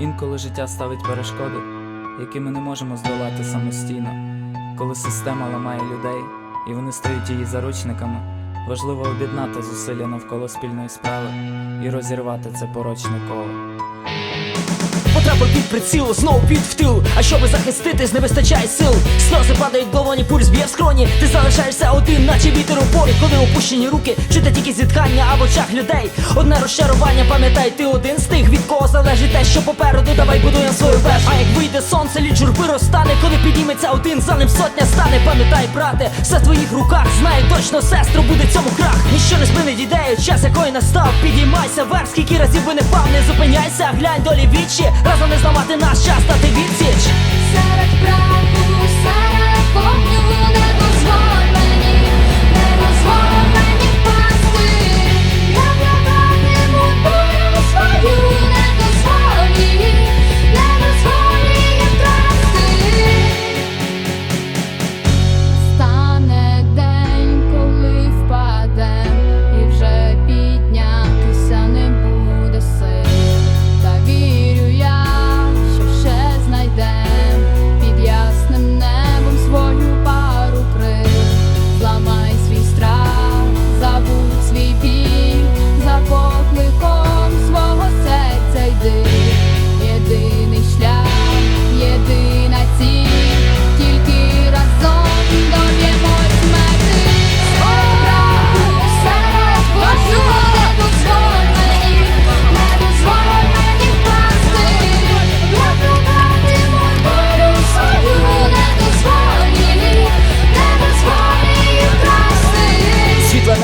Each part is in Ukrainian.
Інколи життя ставить перешкоди, які ми не можемо здолати самостійно. Коли система ламає людей і вони стають її заручниками, важливо об'єднати зусилля навколо спільної справи і розірвати це порочне коло. Потрапив під приціл, знову під втил. А щоби захиститись, не вистачає сил. Сльози падають долоні, пульс б'є в скроні. Ти залишаєшся один, наче вітер у полі, коли опущені руки, чути тільки зітхання а в очах людей. Одне розчарування, пам'ятай, ти один з тих, від кого залежить те, що попереду, давай будуємо свою вежу. А як вийде сонце, лід журби розтане, коли підніметься один, за ним сотня стане. Пам'ятай, брате, все в твоїх руках. Знаю точно, сестру, буде цьому крах. Ніщо не спинить ідею, час якої настав. Підіймайся вверх, скільки разів би не впав, не зупиняйся, глянь долі вічі. Разом не зламати наш час, стати відсіч. Серед правду, серед вогню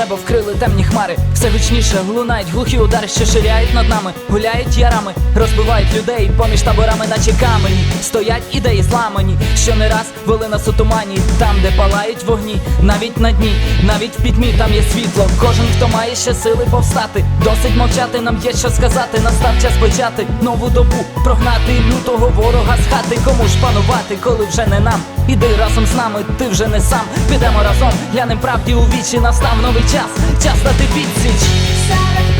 небо вкрили темні хмари, все гучніше лунають глухі удари, що ширяють над нами, гуляють ярами, розбивають людей поміж таборами, наче камені. Стоять ідеї зламані, що не раз вели нас у тумані, там, де палають вогні, навіть на дні, навіть в пітьмі там є світло. Кожен, хто має ще сили повстати, досить мовчати, нам є що сказати. Настав час почати нову добу, прогнати лютого ворога з хати. Кому ж панувати, коли вже не нам? Іди разом з нами, ти вже не сам. Підемо разом, глянем правді у вічі, настав новий час, час на дефіцит.